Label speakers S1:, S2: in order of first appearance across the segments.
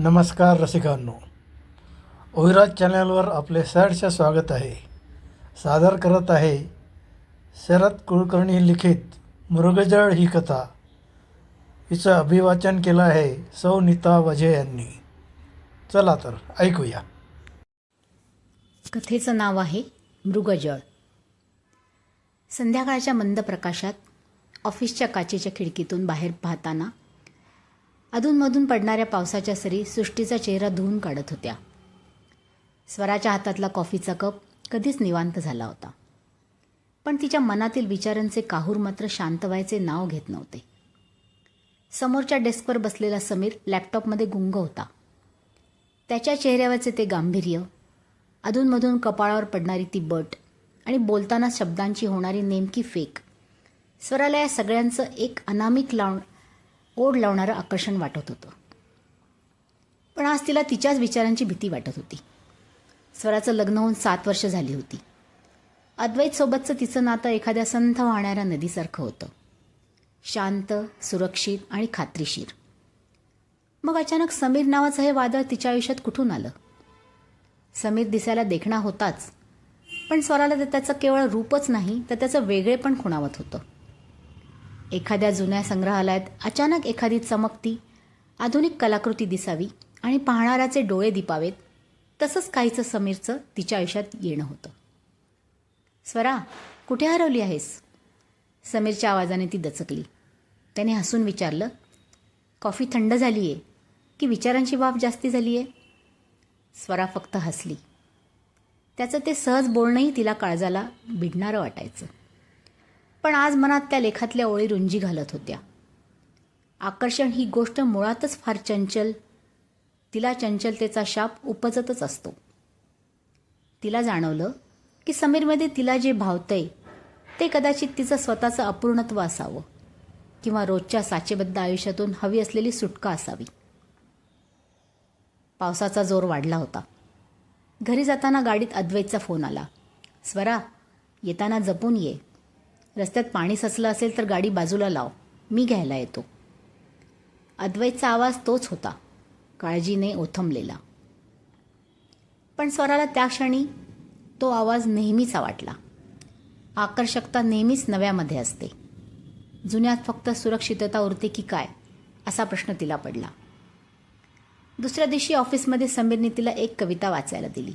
S1: नमस्कार रसिकांनो. ओहिराज चॅनलवर आपले सहर्ष स्वागत आहे. सादर करत आहे शरद कुलकर्णी लिखित मृगजळ ही कथा. हिचं अभिवाचन केलं आहे सौ नीता वझे यांनी. चला तर ऐकूया.
S2: कथेचं नाव आहे मृगजळ. संध्याकाळच्या मंद प्रकाशात ऑफिसच्या काचेच्या खिडकीतून बाहेर पाहताना अधूनमधून पडणाऱ्या पावसाच्या सरी सृष्टीचा चेहरा धुवून काढत होत्या. स्वराच्या हातातला कॉफीचा कप कधीच निवांत झाला होता. पण तिच्या मनातील विचारांचे काहूर मात्र शांत व्हायचे नाव घेत नव्हते. समोरच्या डेस्कवर बसलेला समीर लॅपटॉपमध्ये गुंग होता. त्याच्या चेहऱ्यावरचे ते गांभीर्य अधूनमधून कपाळावर पडणारी ती बट आणि बोलताना शब्दांची होणारी नेमकी फेक स्वराला या सगळ्यांचं एक अनामिक लावण ओढ लावणारं आकर्षण वाटत होतं. पण आज तिला तिच्याच विचारांची भीती वाटत होती. स्वराचं लग्न होऊन सात वर्ष झाली होती. अद्वैतसोबतचं तिचं नातं एखाद्या संथ वाहणाऱ्या नदीसारखं होतं. शांत सुरक्षित आणि खात्रीशीर. मग अचानक समीर नावाचं हे वादळ तिच्या आयुष्यात कुठून आलं? समीर दिसायला देखणा होताच. पण स्वराला तर त्याचं केवळ रूपच नाही तर त्याचं वेगळे पण खुणावत होतं. एखाद्या जुन्या संग्रहालयात अचानक एखादी चमकती आधुनिक कलाकृती दिसावी आणि पाहणाऱ्याचे डोळे दिपावेत तसंच काहीचं समीरचं तिच्या आयुष्यात येणं होतं. स्वरा कुठे हरवली आहेस? समीरच्या आवाजाने ती दचकली. त्याने हसून विचारलं कॉफी थंड झाली आहे की विचारांची वाफ जास्ती झाली आहे स्वरा फक्त हसली. त्याचं ते सहज बोलणंही तिला काळजाला भिडणारं वाटायचं. पण आज मनात त्या लेखातल्या ओळी रुंजी घालत होत्या. आकर्षण ही गोष्ट मुळातच फार चंचल तिला चंचलतेचा शाप उपजतच असतो. तिला जाणवलं की समीरमध्ये तिला जे भावतंय ते कदाचित तिचं स्वतःचं अपूर्णत्व असावं किंवा रोजच्या साचेबद्ध आयुष्यातून हवी असलेली सुटका असावी. पावसाचा जोर वाढला होता. घरी जाताना गाडीत अद्वैतचा फोन आला. स्वरा येताना जपून ये. रस्त्यात पाणी सचलं असेल तर गाडी बाजूला लाव. मी घ्यायला येतो. अद्वैतचा आवाज तोच होता. काळजीने ओथंबलेला. पण स्वराला त्या क्षणी तो आवाज नेहमीचा वाटला. आकर्षकता नेहमीच नव्यामध्ये असते. जुन्यात फक्त सुरक्षितता उरते की काय असा प्रश्न तिला पडला. दुसऱ्या दिवशी ऑफिसमध्ये समीरने तिला एक कविता वाचायला दिली.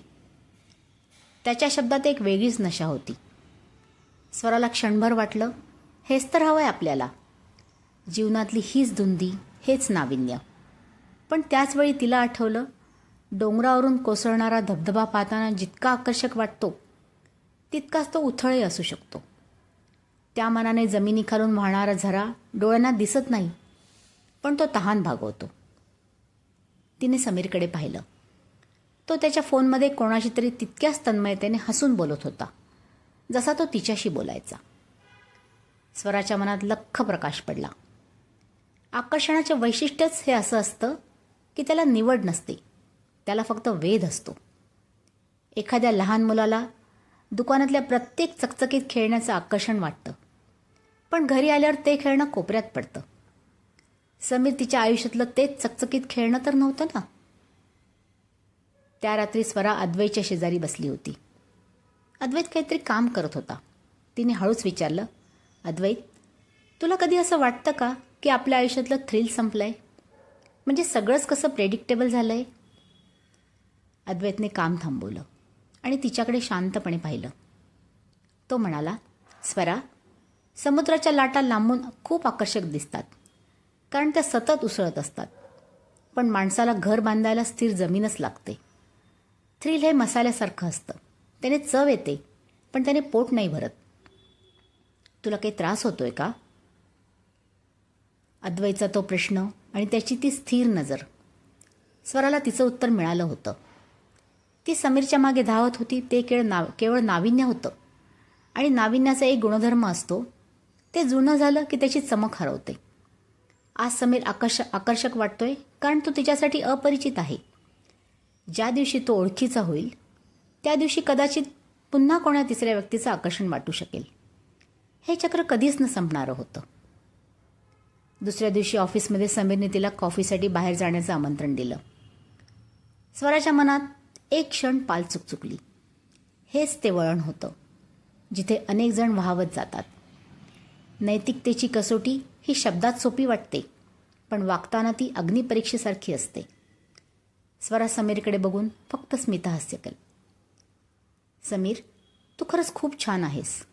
S2: त्याच्या शब्दात एक वेगळीच नशा होती. स्वराला क्षणभर वाटलं हेच तर हवं आहे आपल्याला. जीवनातली हीच धुंदी हेच नाविन्य. पण त्याचवेळी तिला आठवलं डोंगरावरून कोसळणारा धबधबा पाहताना जितका आकर्षक वाटतो तितकाच तो उथळही असू शकतो. त्या मनाने जमिनीखालून वाहणारा झरा डोळ्यांना दिसत नाही पण तो तहान भागवतो. तिने समीरकडे पाहिलं. तो त्याच्या फोनमध्ये कोणाशी तरी तितक्याच तन्मयतेने हसून बोलत होता. जसा तो तिच्याशी बोलायचा. स्वराच्या मनात लख्ख प्रकाश पडला. आकर्षणाचे वैशिष्ट्यच हे असं असतं की त्याला निवड नसते. त्याला फक्त वेध असतो. एखाद्या लहान मुलाला दुकानातल्या प्रत्येक चकचकीत खेळण्याचं आकर्षण वाटतं. पण घरी आल्यावर ते खेळणं कोपऱ्यात पडतं. समीर तिच्या आयुष्यातलं तेच चकचकीत खेळणं तर नव्हतं ना? त्या रात्री स्वरा अद्वैच्या शेजारी बसली होती. अद्वैत काहीतरी काम करत होता. तिने हळूच विचारलं अद्वैत तुला कधी असं वाटतं का की आपल्या आयुष्यातलं थ्रिल संपलं आहे म्हणजे सगळंच कसं प्रेडिक्टेबल झालं आहे अद्वैतने काम थांबवलं आणि तिच्याकडे शांतपणे पाहिलं. तो म्हणाला स्वरा समुद्राच्या लाटा लांबून खूप आकर्षक दिसतात कारण त्या सतत उसळत असतात. पण माणसाला घर बांधायला स्थिर जमीनच लागते. थ्रिल हे मसाल्यासारखं असतं. त्याने चव येते पण त्याने पोट नाही भरत. तुला काही त्रास होतोय का? अद्वैचा तो प्रश्न आणि त्याची ती स्थिर नजर. स्वराला तिचं उत्तर मिळालं होतं. ती समीरच्या मागे धावत होती ते केवळ नाव केवळ नाविन्य होतं. आणि नाविन्याचा एक गुणधर्म असतो ते जुनं झालं की त्याची चमक हरवते. आज समीर आकर्ष आकर्षक वाटतोय कारण तो तिच्यासाठी अपरिचित आहे. ज्या दिवशी तो ओळखीचा होईल त्या दिवशी कदाचित पुन्हा कोणा तिसऱ्या व्यक्तीचं आकर्षण वाटू शकेल. हे चक्र कधीच न संपणारं होतं. दुसऱ्या दिवशी ऑफिसमध्ये समीरने तिला कॉफीसाठी बाहेर जाण्याचं आमंत्रण दिलं. स्वराच्या मनात एक क्षण पाल चुकचुकली. हेच ते वळण होतं जिथे अनेक जण वाहवत जातात. नैतिकतेची कसोटी ही शब्दात सोपी वाटते पण वागताना ती अग्निपरीक्षेसारखी असते. स्वरा समीरकडे बघून फक्त स्मिता हास्य केलं समीर तू खरंच खूप छान आहेस.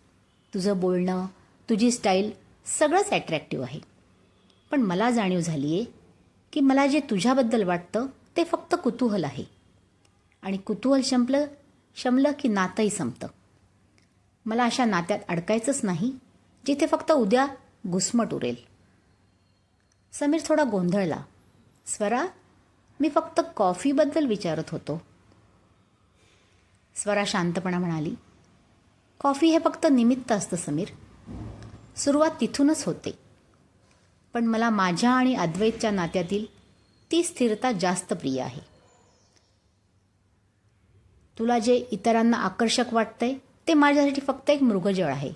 S2: तुझं बोलणं तुझी स्टाईल सगळंच ॲट्रॅक्टिव्ह आहे. पण मला जाणीव झाली आहे की मला जे तुझ्याबद्दल वाटतं ते फक्त कुतूहल आहे. आणि कुतूहल शंपलं शमलं की नातंही संपतं. मला अशा नात्यात अडकायचंच नाही जिथे फक्त उद्या घुसमट उरेल. समीर थोडा गोंधळला. स्वरा मी फक्त कॉफीबद्दल विचारत होतो. स्वरा शांतपणा म्हणाली कॉफी हे फक्त निमित्त असतं समीर. सुरुवात तिथूनच होते. पण मला माझ्या आणि अद्वैतच्या नात्यातील ती स्थिरता जास्त प्रिय आहे. तुला जे इतरांना आकर्षक वाटतंय ते माझ्यासाठी फक्त एक मृगजळ आहे.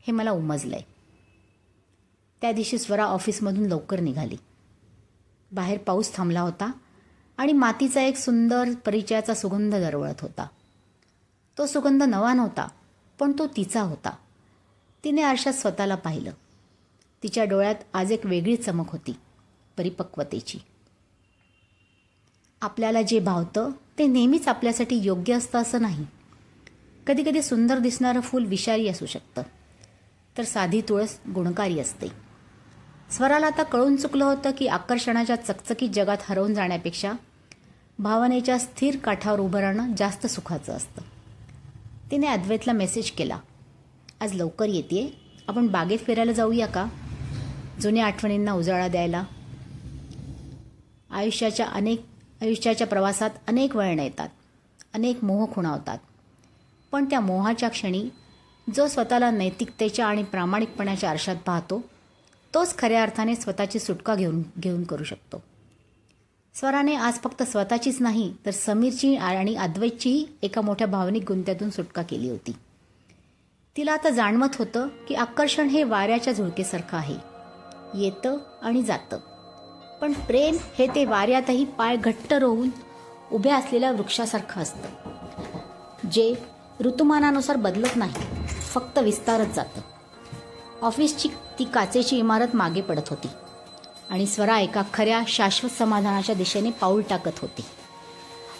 S2: हे मला उमजलं आहे त्या दिवशी स्वरा ऑफिसमधून लवकर निघाली. बाहेर पाऊस थांबला होता आणि मातीचा एक सुंदर परिचयाचा सुगंध दरवळत होता. तो सुगंध नवा नव्हता पण तो तिचा होता. तिने आरशात स्वतःला पाहिलं. तिच्या डोळ्यात आज एक वेगळी चमक होती परिपक्वतेची. आपल्याला जे भावतं ते नेहमीच आपल्यासाठी योग्य असतं असं नाही. कधीकधी सुंदर दिसणारं फूल विषारी असू शकतं तर साधी तुळस गुणकारी असते. स्वराला आता कळून चुकलं होतं की आकर्षणाच्या चकचकीत जगात हरवून जाण्यापेक्षा भावनेच्या स्थिर काठावर उभं राहणं जास्त सुखाचं असतं. तिने अद्वैतला मेसेज केला. आज लवकर येते आपण बागेत फिरायला जाऊया का? जुन्या आठवणींना उजाळा द्यायला. आयुष्याच्या अनेक आयुष्याच्या प्रवासात अनेक वळणं येतात. अनेक मोह खुणावतात. पण त्या मोहाच्या क्षणी जो स्वतःला नैतिकतेच्या आणि प्रामाणिकपणाच्या आरशात पाहतो तोच खऱ्या अर्थाने स्वतःची सुटका घेऊन घेऊन करू शकतो. स्वराने आज फक्त स्वतःचीच नाही तर समीरची आणि अद्वैतचीही एका मोठ्या भावनिक गुंत्यातून सुटका केली होती. तिला आता जाणवत होतं की आकर्षण हे वाऱ्याच्या झुळकेसारखं आहे. येतं आणि जातं. पण प्रेम हे ते वाऱ्यातही पाय घट्ट रोवून उभ्या असलेल्या वृक्षासारखं असतं जे ऋतुमानानुसार बदलत नाही फक्त विस्तारत जातं. ऑफिसची ती काचेची इमारत मागे पडत होती. आणि स्वरा एका खऱ्या शाश्वत समाधानाच्या दिशेने पाऊल टाकत होती.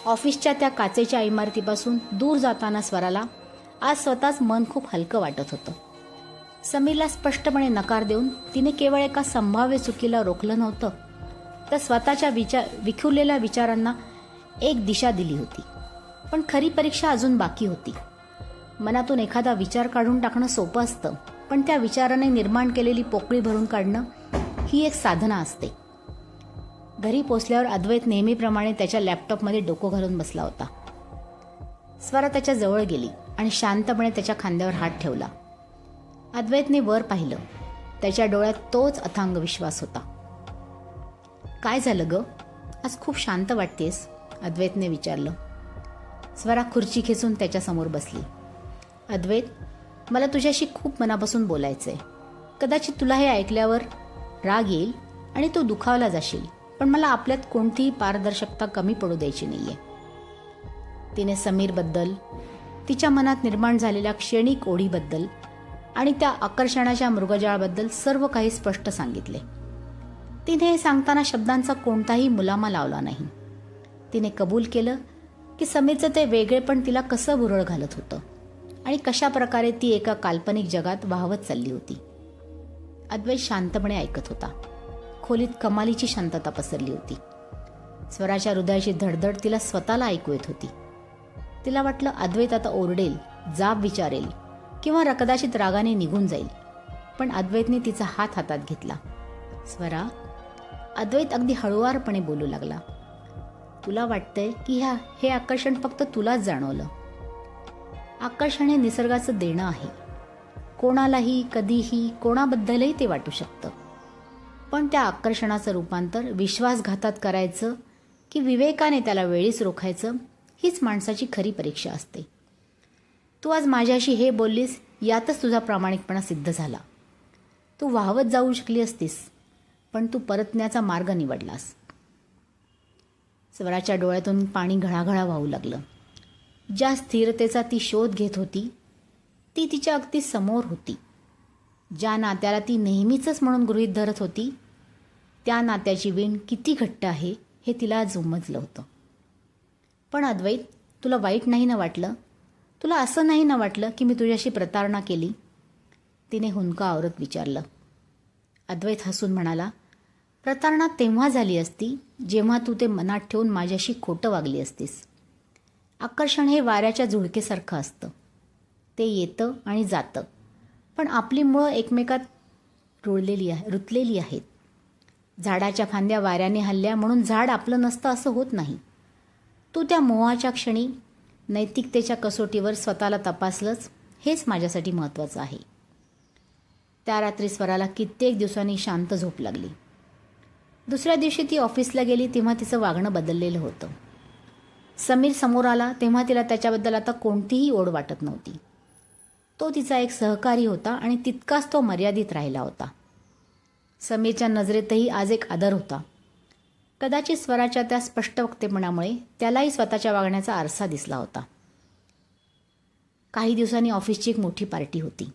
S2: ऑफिसच्या त्या काचेच्या इमारतीपासून दूर जाताना स्वराला आज स्वतःच मन खूप हलकं वाटत होतं. समीरला स्पष्टपणे नकार देऊन तिने केवळ एका संभाव्य चुकीला रोखलं नव्हतं तर स्वतःच्या विचार विखुरलेल्या विचारांना एक दिशा दिली होती. पण खरी परीक्षा अजून बाकी होती. मनातून एखादा विचार काढून टाकणं सोपं असतं पण त्या विचाराने निर्माण केलेली पोकळी भरून काढणं ही एक साधना असते. घरी पोचल्यावर अद्वैत नेहमीप्रमाणे त्याच्या लॅपटॉपमध्ये डोकं घालून बसला होता. स्वरा त्याच्याजवळ गेली आणि शांतपणे त्याच्या खांद्यावर हात ठेवला. अद्वैतने वर पाहिलं. त्याच्या डोळ्यात तोच अथांग विश्वास होता. काय झालं ग? आज खूप शांत वाटतेस अद्वैतने विचारलं. स्वरा खुर्ची खेचून त्याच्यासमोर बसली. अद्वैत मला तुझ्याशी खूप मनापासून बोलायचं आहे कदाचित तुला हे ऐकल्यावर राग येईल आणि तो दुखावला जाशील. पण मला आपल्यात कोणतीही पारदर्शकता कमी पडू द्यायची नाही आहे तिने समीरबद्दल तिच्या मनात निर्माण झालेल्या क्षणिक ओढीबद्दल आणि त्या आकर्षणाच्या मृगजाळाबद्दल सर्व काही स्पष्ट सांगितले. तिने हे सांगताना शब्दांचा कोणताही मुलामा लावला नाही. तिने कबूल केलं की समीरचं ते वेगळेपण तिला कसं भुरळ घालत होतं आणि कशा प्रकारे ती एका काल्पनिक जगात वाहवत चालली होती. अद्वैत शांतपणे ऐकत होता. खोलीत कमालीची शांतता पसरली होती. स्वराच्या हृदयाची धडधड तिला स्वतःला ऐकू येत होती. तिला वाटलं अद्वैत आता ओरडेल जाब विचारेल किंवा र- कदाचित रागाने निघून जाईल. पण अद्वैतने तिचा हात हातात घेतला. स्वरा अद्वैत अगदी हळुवारपणे बोलू लागला. तुला वाटतंय की ह्या हे आकर्षण फक्त तुलाच जाणवलं. आकर्षण हे निसर्गाचं देणं आहे. कोणालाही कधीही कोणाबद्दलही ते वाटू शकतं. पण त्या आकर्षणाचं रूपांतर विश्वासघातात करायचं की विवेकाने त्याला वेळीच रोखायचं हीच माणसाची खरी परीक्षा असते. तू आज माझ्याशी हे बोललीस यातच तुझा प्रामाणिकपणा सिद्ध झाला. तू वाहवत जाऊ शकली असतीस पण तू परतण्याचा मार्ग निवडलास. स्वराच्या डोळ्यातून पाणी घळाघळा वाहू लागलं. ज्या स्थिरतेचा ती शोध घेत होती ती तिच्या अगदी समोर होती. ज्या नात्याला ती नेहमीचंच म्हणून गृहीत धरत होती त्या नात्याची वीण किती घट्ट आहे हे तिला आज होतं. पण अद्वैत तुला वाईट नाही ना वाटलं? तुला असं नाही ना वाटलं की मी तुझ्याशी प्रतारणा केली? तिने हुंका आवरत विचारलं. अद्वैत हसून म्हणाला प्रतारणा तेव्हा झाली असती जेव्हा तू ते मनात ठेवून माझ्याशी खोटं वागली असतीस. आकर्षण हे वाऱ्याच्या झुळकेसारखं असतं. ते येतं आणि जातं. पण आपली मुळं एकमेकात रुळलेली आहे रुतलेली आहेत. झाडाच्या फांद्या वाऱ्याने हल्ल्या म्हणून झाड आपलं नसतं असं होत नाही. तू त्या मोहाच्या क्षणी नैतिकतेच्या कसोटीवर स्वतःला तपासलंच हेच माझ्यासाठी महत्त्वाचं आहे. त्या रात्री स्वराला कित्येक दिवसांनी शांत झोप लागली. दुसऱ्या दिवशी ती ऑफिसला गेली तेव्हा तिचं वागणं बदललेलं होतं. समीर समोर आला तेव्हा तिला त्याच्याबद्दल आता कोणतीही ओढ वाटत नव्हती. तो तिचा एक सहकारी होता आणि तितकाच तो मर्यादित राहिला होता. समीरच्या नजरेतही आज एक आदर होता. कदाचित स्वराच्या त्या स्पष्ट वक्तेपणामुळे त्यालाही स्वतःच्या वागण्याचा आरसा दिसला होता. काही दिवसांनी ऑफिसची एक मोठी पार्टी होती.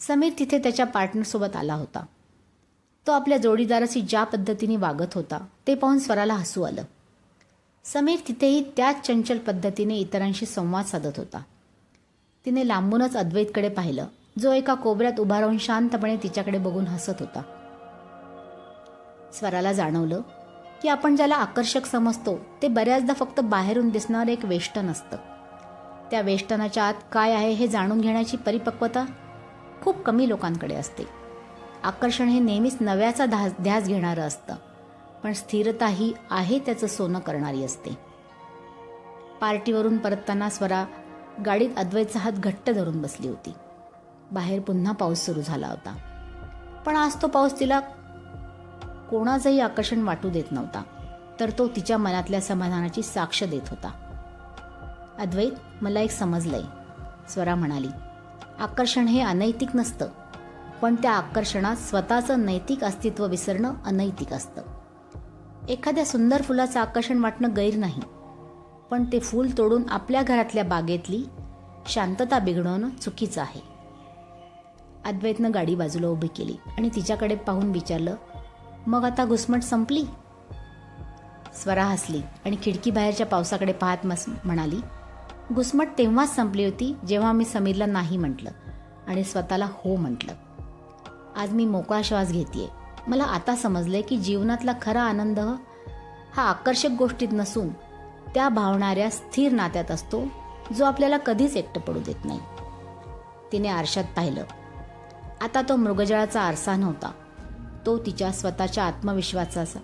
S2: समीर तिथे त्याच्या पार्टनरसोबत आला होता. तो आपल्या जोडीदाराशी ज्या पद्धतीने वागत होता ते पाहून स्वराला हसू आलं. समीर तिथेही त्याच चंचल पद्धतीने इतरांशी संवाद साधत होता. तिने लांबूनच अद्वैतकडे पाहिलं. जो एका कोबऱ्यात उभा राहून शांतपणे तिच्याकडे बघून हसत होता. स्वराला जाणवलं की आपण ज्याला आकर्षक समजतो ते बऱ्याचदा फक्त बाहेरून दिसणारं एक वेष्टन असतं. त्या वेष्टनाच्या आत काय आहे हे जाणून घेण्याची परिपक्वता खूप कमी लोकांकडे असते. आकर्षण हे नेहमीच नव्याचा धा ध्यास घेणारं असतं पण स्थिरता ही आहे त्याचं सोनं करणारी असते. पार्टीवरून परतताना स्वरा गाडीत अद्वैतचा हात घट्ट धरून बसली होती. बाहेर पुन्हा पाऊस सुरू झाला होता. पण आज तो पाऊस तिला कोणाचंही आकर्षण वाटू देत नव्हता तर तो तिच्या मनातल्या समाधानाची साक्ष देत होता. अद्वैत मला एक समजलंय स्वरा म्हणाली. आकर्षण हे अनैतिक नसतं पण त्या आकर्षणात स्वतःचं नैतिक अस्तित्व विसरणं अनैतिक असतं. एखाद्या सुंदर फुलाचं आकर्षण वाटणं गैर नाही पण ते फूल तोडून आपल्या घरातल्या बागेतली शांतता बिघडवणं चुकीचं आहे. अद्वैतनं गाडी बाजूला उभी केली आणि तिच्याकडे पाहून विचारलं मग आता घुसमट संपली? स्वरा हसली आणि खिडकी बाहेरच्या पावसाकडे पाहत मस म्हणाली घुसमट तेव्हाच संपली होती जेव्हा मी समीरला नाही म्हटलं आणि स्वतःला हो म्हटलं. आज मी मोकळा श्वास घेतेय. मला आता समजलंय की जीवनातला खरा आनंद हा आकर्षक गोष्टीत नसून त्या भावणाऱ्या स्थिर नात्यात असतो जो आपल्याला कधीच एकटं पडू देत नाही. तिने आरशात पाहिलं. आता तो मृगजळाचा आरसा नव्हता. तो तिच्या स्वतःच्या आत्मविश्वासाचा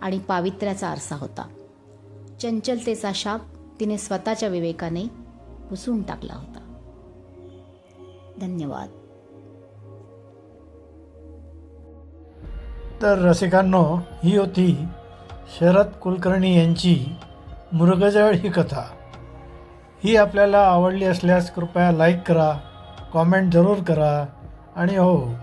S2: आणि पावित्र्याचा आरसा होता. चंचलतेचा शाप तिने स्वतःच्या विवेकाने पुसून टाकला होता. धन्यवाद.
S1: तर रसिकांनो ही होती शरद कुलकर्णी यांची मृगजळ ही कथा. ही आपल्याला आवडली असल्यास कृपया लाईक करा कॉमेंट जरूर करा आणि हो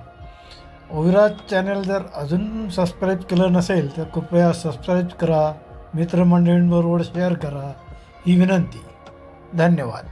S1: ओविराज चॅनल जर अजून सबस्क्राईब केलं नसेल तर कृपया सबस्क्राईब करा मित्रमंडळींबरोबर शेअर करा. ही विनंती. धन्यवाद.